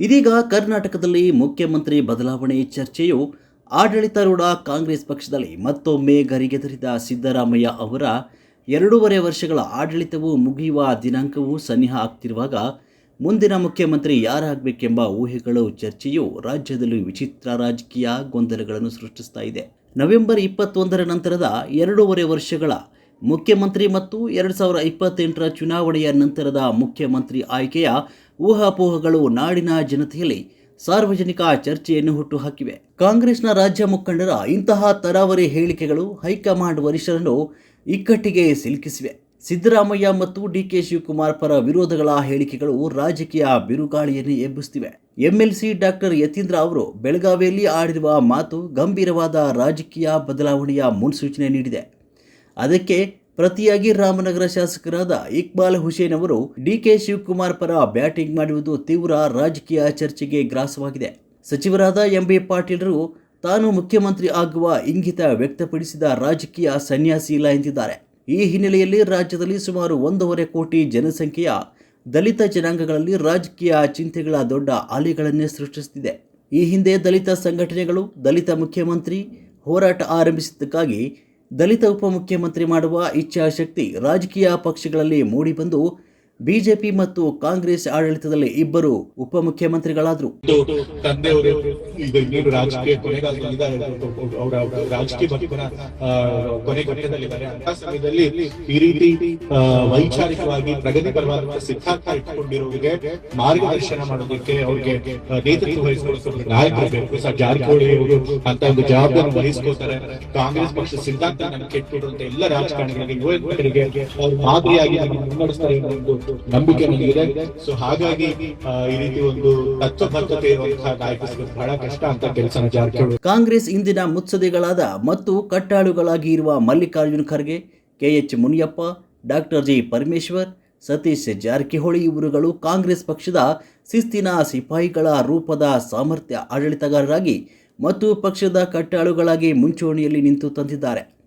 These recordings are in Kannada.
ಇದೀಗ ಕರ್ನಾಟಕದಲ್ಲಿ ಮುಖ್ಯಮಂತ್ರಿ ಬದಲಾವಣೆ ಚರ್ಚೆಯು ಆಡಳಿತಾರೂಢ ಕಾಂಗ್ರೆಸ್ ಪಕ್ಷದಲ್ಲಿ ಮತ್ತೊಮ್ಮೆ ಗರಿಗೆದರಿದ ಸಿದ್ದರಾಮಯ್ಯ ಅವರ ಎರಡೂವರೆ ವರ್ಷಗಳ ಆಡಳಿತವು ಮುಗಿಯುವ ದಿನಾಂಕವು ಸನಿಹ ಆಗ್ತಿರುವಾಗ ಮುಂದಿನ ಮುಖ್ಯಮಂತ್ರಿ ಯಾರಾಗಬೇಕೆಂಬ ಊಹೆಗಳು ಚರ್ಚೆಯು ರಾಜ್ಯದಲ್ಲಿ ವಿಚಿತ್ರ ರಾಜಕೀಯ ಗೊಂದಲಗಳನ್ನು ಸೃಷ್ಟಿಸ್ತಾ ಇದೆ. ನವೆಂಬರ್ ಇಪ್ಪತ್ತೊಂದರ ನಂತರದ ಎರಡೂವರೆ ವರ್ಷಗಳ ಮುಖ್ಯಮಂತ್ರಿ ಮತ್ತು ಎರಡು ಸಾವಿರ ಇಪ್ಪತ್ತೆಂಟರ ಚುನಾವಣೆಯ ನಂತರದ ಮುಖ್ಯಮಂತ್ರಿ ಆಯ್ಕೆಯ ಊಹಾಪೋಹಗಳು ನಾಡಿನ ಜನತೆಯಲ್ಲಿ ಸಾರ್ವಜನಿಕ ಚರ್ಚೆಯನ್ನು ಹುಟ್ಟುಹಾಕಿವೆ. ಕಾಂಗ್ರೆಸ್ನ ರಾಜ್ಯ ಮುಖಂಡರ ಇಂತಹ ತರಾವರಿ ಹೇಳಿಕೆಗಳು ಹೈಕಮಾಂಡ್ ವರಿಷ್ಠರನ್ನು ಇಕ್ಕಟ್ಟಿಗೆ ಸಿಲುಕಿಸಿವೆ. ಸಿದ್ದರಾಮಯ್ಯ ಮತ್ತು ಡಿಕೆ ಶಿವಕುಮಾರ್ ಪರ ವಿರೋಧಗಳ ಹೇಳಿಕೆಗಳು ರಾಜಕೀಯ ಬಿರುಗಾಳಿಯನ್ನು ಎಬ್ಬಿಸುತ್ತಿವೆ. ಎಂಎಲ್ಸಿ ಡಾಕ್ಟರ್ ಯತೀಂದ್ರ ಅವರು ಬೆಳಗಾವಿಯಲ್ಲಿ ಆಡಿರುವ ಮಾತು ಗಂಭೀರವಾದ ರಾಜಕೀಯ ಬದಲಾವಣೆಯ ಮುನ್ಸೂಚನೆ ನೀಡಿದೆ. ಅದಕ್ಕೆ ಪ್ರತಿಯಾಗಿ ರಾಮನಗರ ಶಾಸಕರಾದ ಇಕ್ಬಾಲ್ ಹುಸೇನ್ ಅವರು ಡಿಕೆ ಶಿವಕುಮಾರ್ ಪರ ಬ್ಯಾಟಿಂಗ್ ಮಾಡುವುದು ತೀವ್ರ ರಾಜಕೀಯ ಚರ್ಚೆಗೆ ಗ್ರಾಸವಾಗಿದೆ. ಸಚಿವರಾದ ಎಂಬಿ ಪಾಟೀಲರು ತಾನು ಮುಖ್ಯಮಂತ್ರಿ ಆಗುವ ಇಂಗಿತ ವ್ಯಕ್ತಪಡಿಸಿದ ರಾಜಕೀಯ ಸನ್ಯಾಸಿ ಇಲ್ಲ ಎಂದಿದ್ದಾರೆ. ಈ ಹಿನ್ನೆಲೆಯಲ್ಲಿ ರಾಜ್ಯದಲ್ಲಿ ಸುಮಾರು ಒಂದೂವರೆ ಕೋಟಿ ಜನಸಂಖ್ಯೆಯ ದಲಿತ ಜನಾಂಗಗಳಲ್ಲಿ ರಾಜಕೀಯ ಚಿಂತೆಗಳ ದೊಡ್ಡ ಅಲೆಗಳನ್ನೇ ಸೃಷ್ಟಿಸುತ್ತಿದೆ. ಈ ಹಿಂದೆ ದಲಿತ ಸಂಘಟನೆಗಳು, ದಲಿತ ಮುಖ್ಯಮಂತ್ರಿ ಹೋರಾಟ ಆರಂಭಿಸಿದ್ದಕ್ಕಾಗಿ ದಲಿತ ಉಪಮುಖ್ಯಮಂತ್ರಿ ಮಾಡುವ ಇಚ್ಛಾಶಕ್ತಿ ರಾಜಕೀಯ ಪಕ್ಷಗಳಲ್ಲಿ ಮೂಡಿಬಂದು ಬಿಜೆಪಿ ಮತ್ತು ಕಾಂಗ್ರೆಸ್ ಆಡಳಿತದಲ್ಲಿ ಇಬ್ಬರು ಉಪಮುಖ್ಯಮಂತ್ರಿಗಳಾದರು. ತಂದೆ ಈಗ ಇನ್ನೇನು ರಾಜಕೀಯ ಅವರ ರಾಜಕೀಯ ಕೊನೆ ಅಂತ ಸಮಯದಲ್ಲಿ ಈ ರೀತಿ ವೈಚಾರಿಕವಾಗಿ ಪ್ರಗತಿಪರವಾದಂತಹ ಸಿದ್ಧಾಂತ ಇಟ್ಟುಕೊಂಡಿರೋರಿಗೆ ಮಾರ್ಗದರ್ಶನ ಮಾಡೋದಕ್ಕೆ ಅವರಿಗೆ ನೇತೃತ್ವ ವಹಿಸ್ಕೊಳ್ಳೋಕೆ ನಾಯಕರು ಬೇಕು. ಸರ್, ಜಾರಕಿಹೊಳಿ ಅವರು ಅಂತ ಒಂದು ಜವಾಬ್ದಾರಿ ವಹಿಸ್ಕೋತಾರೆ ಕಾಂಗ್ರೆಸ್ ಪಕ್ಷ ಸಿದ್ಧಾಂತ ನಮ್ಗೆ ಕೆಟ್ಟಿರುವಂತಹ ಎಲ್ಲ ರಾಜಕಾರಣಿಗಳಿಗೆ ಯುವಕರಿಗೆ ಅವ್ರು ಮಾದರಿಯಾಗಿ ಮುನ್ನಡೆಸ್ತಾರೆ ಅನ್ನೋ ನಂಬಿಕೆ ನನಗಿದೆ ಸೊ ಹಾಗಾಗಿ ಈ ರೀತಿ ಒಂದು ತತ್ವಬದ್ಧತೆ ಇರುವಂತಹ ನಾಯಕ ಸಿಗೋದು ಬಹಳ ಕಷ್ಟ ಅಂತ ಕೆಲಸ ಜಾರಕಿಹೊಳಿ ಕಾಂಗ್ರೆಸ್ ಇಂದಿನ ಮುತ್ಸದೆಗಳಾದ ಮತ್ತು ಕಟ್ಟಾಳುಗಳಾಗಿ ಇರುವ Mallikarjuna Kharge, K H Muniyappa, doctor G Parameshwar, Satish Jarkiholi ಇವರುಗಳು ಕಾಂಗ್ರೆಸ್ ಪಕ್ಷದ ಶಿಸ್ತಿನ ಸಿಪಾಯಿಗಳ ರೂಪದ ಸಾಮರ್ಥ್ಯ ಆಡಳಿತಗಾರರಾಗಿ ಮತ್ತು ಪಕ್ಷದ ಕಟ್ಟಾಳುಗಳಾಗಿ ಮುಂಚೂಣಿಯಲ್ಲಿ ನಿಂತು ತಂದಿದ್ದಾರೆ.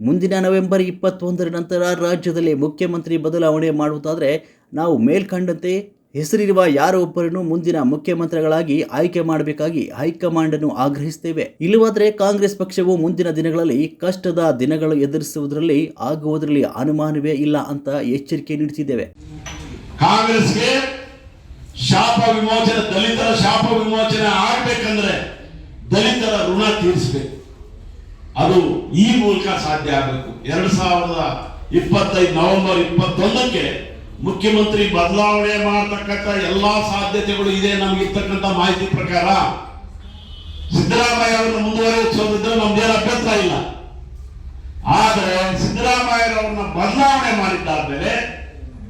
ಮುಂದಿನ ನವೆಂಬರ್ ಇಪ್ಪತ್ತೊಂದರ ನಂತರ ರಾಜ್ಯದಲ್ಲಿ ಮುಖ್ಯಮಂತ್ರಿ ಬದಲಾವಣೆ ಮಾಡುವುದಾದರೆ ನಾವು ಮೇಲ್ಕಂಡಂತೆ ಹೆಸರಿರುವ ಯಾರೊಬ್ಬರನ್ನು ಮುಂದಿನ ಮುಖ್ಯಮಂತ್ರಿಗಳಾಗಿ ಆಯ್ಕೆ ಮಾಡಬೇಕಾಗಿ ಹೈಕಮಾಂಡನ್ನು ಆಗ್ರಹಿಸುತ್ತೇವೆ ಇಲ್ಲವಾದರೆ ಕಾಂಗ್ರೆಸ್ ಪಕ್ಷವು ಮುಂದಿನ ದಿನಗಳಲ್ಲಿ ಕಷ್ಟದ ದಿನಗಳು ಎದುರಿಸುವುದರಲ್ಲಿ ಆಗುವುದರಲ್ಲಿ ಅನುಮಾನವೇ ಇಲ್ಲ ಅಂತ ಎಚ್ಚರಿಕೆ ನೀಡುತ್ತಿದ್ದೇವೆ. ಕಾಂಗ್ರೆಸ್ಗೆ ಶಾಪ ವಿಮೋಚನೆ, ದಲಿತರ ಶಾಪ ವಿಮೋಚನೆ ಆಗಬೇಕಂದ್ರೆ ದಲಿತರ ಋಣ ತೀರಿಸಬೇಕು. ಅದು ಈ ಮೂಲಕ ಸಾಧ್ಯ ಆಗಬೇಕು. ಎರಡ್ ಸಾವಿರದ ಇಪ್ಪತ್ತೈದು ನವೆಂಬರ್ ಇಪ್ಪತ್ತೊಂದಕ್ಕೆ ಮುಖ್ಯಮಂತ್ರಿ ಬದಲಾವಣೆ ಮಾಡತಕ್ಕಂಥ ಎಲ್ಲಾ ಸಾಧ್ಯತೆಗಳು ಇದೆ ನಮ್ಗೆ ಇರ್ತಕ್ಕಂಥ ಮಾಹಿತಿ ಪ್ರಕಾರ. ಸಿದ್ದರಾಮಯ್ಯ ಅವರನ್ನು ಮುಂದುವರಿಸೋದಿದ್ರೆ ನಮ್ದೇನು ಅಭ್ಯಂತರ ಇಲ್ಲ. ಆದರೆ ಸಿದ್ದರಾಮಯ್ಯರವ್ರನ್ನ ಬದಲಾವಣೆ ಮಾಡಿದ್ದಾದ್ಮೇಲೆ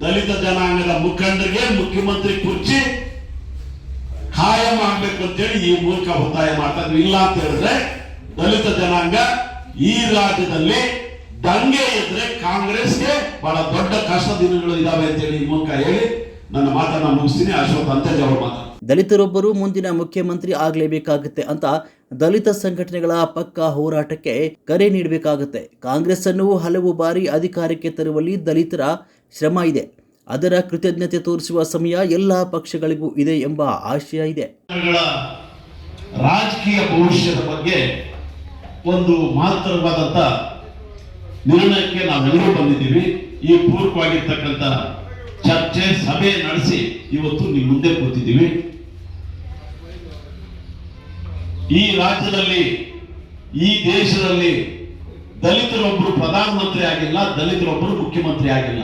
ದಲಿತ ಜನಾಂಗದ ಮುಖಂಡರಿಗೆ ಮುಖ್ಯಮಂತ್ರಿ ಕುರ್ಚಿ ಖಾಯಂ ಆಗ್ಬೇಕು ಅಂತೇಳಿ ಈ ಮೂಲಕ ಒತ್ತಾಯ ಮಾಡ್ತಾ ಇಲ್ಲ ಅಂತ ಹೇಳಿದ್ರೆ ದಲಿತ ಜನಾಂಗ ಈ ರಾಜ್ಯದಲ್ಲಿ ದಂಗೆ ಇದ್ರೆ ಕಾಂಗ್ರೆಸ್ಗೆ ಬಹಳ ದೊಡ್ಡ ಕಷ್ಟ ದಿನಗಳು ಇದಾವೆ ಅಂತೇಳಿ ಈ ಮೂಲಕ ಹೇಳಿ ನನ್ನ ಮಾತನ್ನ ಮುಗಿಸ್ತೀನಿ. ಅಶ್ವಥ್ ಅಂತೇಜ್ ಅವರು ಮಾತಾಡ ದಲಿತರೊಬ್ಬರು ಮುಂದಿನ ಮುಖ್ಯಮಂತ್ರಿ ಆಗಲೇಬೇಕಾಗುತ್ತೆ ಅಂತ ದಲಿತ ಸಂಘಟನೆಗಳ ಪಕ್ಕ ಹೋರಾಟಕ್ಕೆ ಕರೆ ನೀಡಬೇಕಾಗುತ್ತೆ. ಕಾಂಗ್ರೆಸ್ ಅನ್ನು ಹಲವು ಬಾರಿ ಅಧಿಕಾರಕ್ಕೆ ತರುವಲ್ಲಿ ದಲಿತರ ಶ್ರಮ ಇದೆ. ಅದರ ಕೃತಜ್ಞತೆ ತೋರಿಸುವ ಸಮಯ ಎಲ್ಲ ಪಕ್ಷಗಳಿಗೂ ಇದೆ ಎಂಬ ಆಶಯ ಇದೆ. ರಾಜಕೀಯ ಭವಿಷ್ಯದ ಬಗ್ಗೆ ಒಂದು ಮಹತ್ತರವಾದಂತ ನಿರ್ಣಯಕ್ಕೆ ನಾವೆಲ್ಲರೂ ಬಂದಿದ್ದೀವಿ. ಈ ಪೂರ್ವವಾಗಿರ್ತಕ್ಕಂಥ ಚರ್ಚೆ, ಸಭೆ ನಡೆಸಿ ಇವತ್ತು ನಿಮ್ಮ ಮುಂದೆ ಕೂತಿದ್ದೀವಿ. ಈ ರಾಜ್ಯದಲ್ಲಿ, ಈ ದೇಶದಲ್ಲಿ ದಲಿತರೊಬ್ಬರು ಪ್ರಧಾನಮಂತ್ರಿ ಆಗಿಲ್ಲ ದಲಿತರೊಬ್ಬರು ಮುಖ್ಯಮಂತ್ರಿ ಆಗಿಲ್ಲ.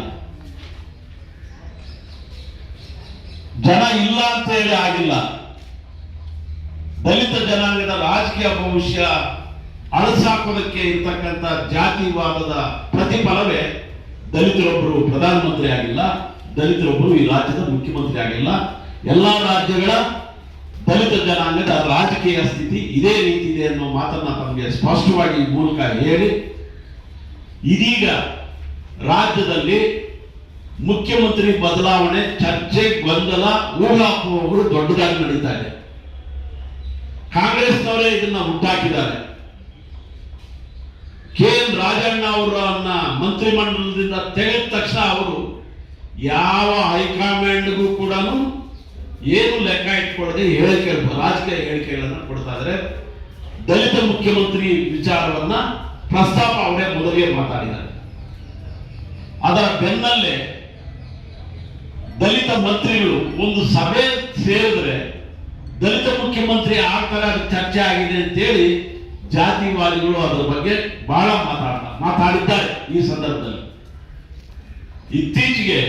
ಜನ ಇಲ್ಲ ಅಂತ ಹೇಳಿ ಆಗಿಲ್ಲ. ದಲಿತ ಜನಾಂಗದ ರಾಜಕೀಯ ಭವಿಷ್ಯ ಅಳಸಾಕೋದಕ್ಕೆ ಇರ್ತಕ್ಕಂಥ ಜಾತಿವಾದದ ಪ್ರತಿಫಲವೇ ದಲಿತರೊಬ್ಬರು ಪ್ರಧಾನಮಂತ್ರಿ ಆಗಿಲ್ಲ, ದಲಿತರೊಬ್ಬರು ಈ ರಾಜ್ಯದ ಮುಖ್ಯಮಂತ್ರಿ ಆಗಿಲ್ಲ. ಎಲ್ಲ ರಾಜ್ಯಗಳ ದಲಿತ ಜನಾಂಗದ ರಾಜಕೀಯ ಸ್ಥಿತಿ ಇದೇ ರೀತಿ ಇದೆ ಅನ್ನೋ ಮಾತನ್ನ ತಮಗೆ ಸ್ಪಷ್ಟವಾಗಿ ಮೂಲಕ ಹೇಳಿ. ಇದೀಗ ರಾಜ್ಯದಲ್ಲಿ ಮುಖ್ಯಮಂತ್ರಿ ಬದಲಾವಣೆ, ಚರ್ಚೆ, ಗೊಂದಲ, ಊಹಾಪೋಹಗಳು ದೊಡ್ಡದಾಗಿ ನಡೀತಾ ಇದೆ. ಕಾಂಗ್ರೆಸ್ನವರೇ ಇದನ್ನ ಹುಟ್ಟಾಕಿದ್ದಾರೆ. ಕೆ ಎನ್ ರಾಜಣ್ಣ ಅವರನ್ನ ಮಂತ್ರಿಮಂಡಲದಿಂದ ತೆಗೆದ ತಕ್ಷಣ ಅವರು ಯಾವ ಹೈಕಮಾಂಡ್ಗೂ ಕೂಡ ಏನು ಲೆಕ್ಕ ಇಟ್ಕೊಳ್ಳದೆ ಹೇಳಿಕೆ, ರಾಜಕೀಯ ಹೇಳಿಕೆಗಳನ್ನು ಕೊಡ್ತಾ ಇದ್ರೆ. ದಲಿತ ಮುಖ್ಯಮಂತ್ರಿ ವಿಚಾರವನ್ನ ಪ್ರಸ್ತಾಪ ಅವರೇ ಮೊದಲಿಗೆ ಮಾತಾಡಿದ್ದಾರೆ. ಅದರ ಬೆನ್ನಲ್ಲೇ ದಲಿತ ಮಂತ್ರಿಗಳು ಒಂದು ಸಭೆ ಸೇರಿದ್ರೆ ದಲಿತ ಮುಖ್ಯಮಂತ್ರಿ ಆ ಅದು ಚರ್ಚೆ ಆಗಿದೆ ಅಂತೇಳಿ ಜಾತಿವಾದಿಗಳು ಅದರ ಬಗ್ಗೆ ಬಹಳ ಮಾತಾಡ ಮಾತಾಡಿದ್ದಾರೆ ಈ ಸಂದರ್ಭದಲ್ಲಿ. ಇತ್ತೀಚೆಗೆ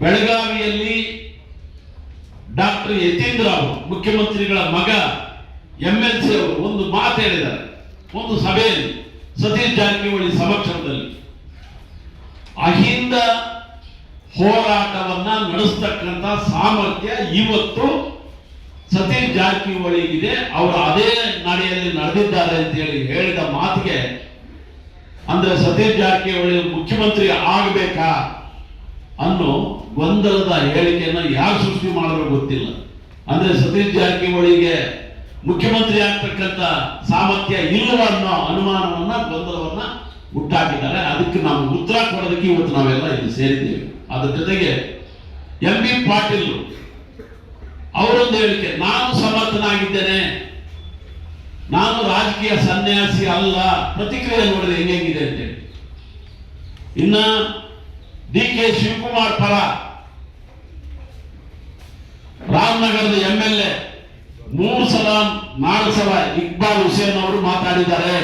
ಬೆಳಗಾವಿಯಲ್ಲಿ ಡಾಕ್ಟರ್ ಯತೀಂದ್ರ ಅವರು, ಮುಖ್ಯಮಂತ್ರಿಗಳ ಮಗ ಎಂ ಎಲ್ ಸಿ ಅವರು ಒಂದು ಮಾತು ಹೇಳಿದ್ದಾರೆ. ಒಂದು ಸಭೆಯಲ್ಲಿ, ಸತೀಶ್ ಜಾರಕಿಹೊಳಿ ಸಮಕ್ಷಮದಲ್ಲಿ. ಅಹಿಂದ ಹೋರಾಟವನ್ನ ನಡೆಸ್ತಕ್ಕಂಥ ಸಾಮರ್ಥ್ಯ ಇವತ್ತು ಸತೀಶ್ ಜಾರಕಿಹೊಳಿಗಿದೆ ಅವರು ಅದೇ ನಡೆಯಲ್ಲಿ ನಡೆದಿದ್ದಾರೆ ಅಂತ ಹೇಳಿ ಹೇಳಿದ ಮಾತಿಗೆ ಅಂದ್ರೆ ಸತೀಶ್ ಜಾರಕಿಹೊಳಿ ಮುಖ್ಯಮಂತ್ರಿ ಆಗಬೇಕಾ ಅನ್ನೋ ಗೊಂದಲದ ಹೇಳಿಕೆಯನ್ನು ಯಾರು ಸೃಷ್ಟಿ ಮಾಡಿದ್ರು ಗೊತ್ತಿಲ್ಲ. ಅಂದ್ರೆ ಸತೀಶ್ ಜಾರಕಿಹೊಳಿಗೆ ಮುಖ್ಯಮಂತ್ರಿ ಆಗ್ತಕ್ಕಂಥ ಸಾಮರ್ಥ್ಯ ಇಲ್ಲವ ಅನ್ನೋ ಅನುಮಾನವನ್ನ, ಗೊಂದಲವನ್ನ ಹುಟ್ಟಾಕಿದ್ದಾರೆ. ಅದಕ್ಕೆ ನಾವು ಉತ್ತರ ಕೊಡೋದಕ್ಕೆ ಇವತ್ತು ನಾವೆಲ್ಲ ಇಲ್ಲಿ ಸೇರಿದ್ದೇವೆ. ಅದರ ಜೊತೆಗೆ ಎಂ ಬಿ ಪಾಟೀಲ್ ಅವರೊಂದು ಹೇಳಿಕೆ, ನಾನು ಸಮರ್ಥನಾಗಿದ್ದೇನೆ. ನಾನು ರಾಜಕೀಯ ಸನ್ಯಾಸಿ ಅಲ್ಲ, ಪ್ರತಿಕ್ರಿಯೆ ನೋಡಿದ್ರೆ ಹೆಂಗಿದೆ ಅಂತೇಳಿ ಇನ್ನ ಡಿ ಕೆ ಶಿವಕುಮಾರ್ ಪರ ರಾಮನಗರದ ಎಂ ಎಲ್ ಎ ಮೂರು ಸಲ ನಾಲ್ಕು ಸಲ ಇಕ್ಬಾಲ್ ಹುಸೇನ್ ಅವರು ಮಾತಾಡಿದ್ದಾರೆ.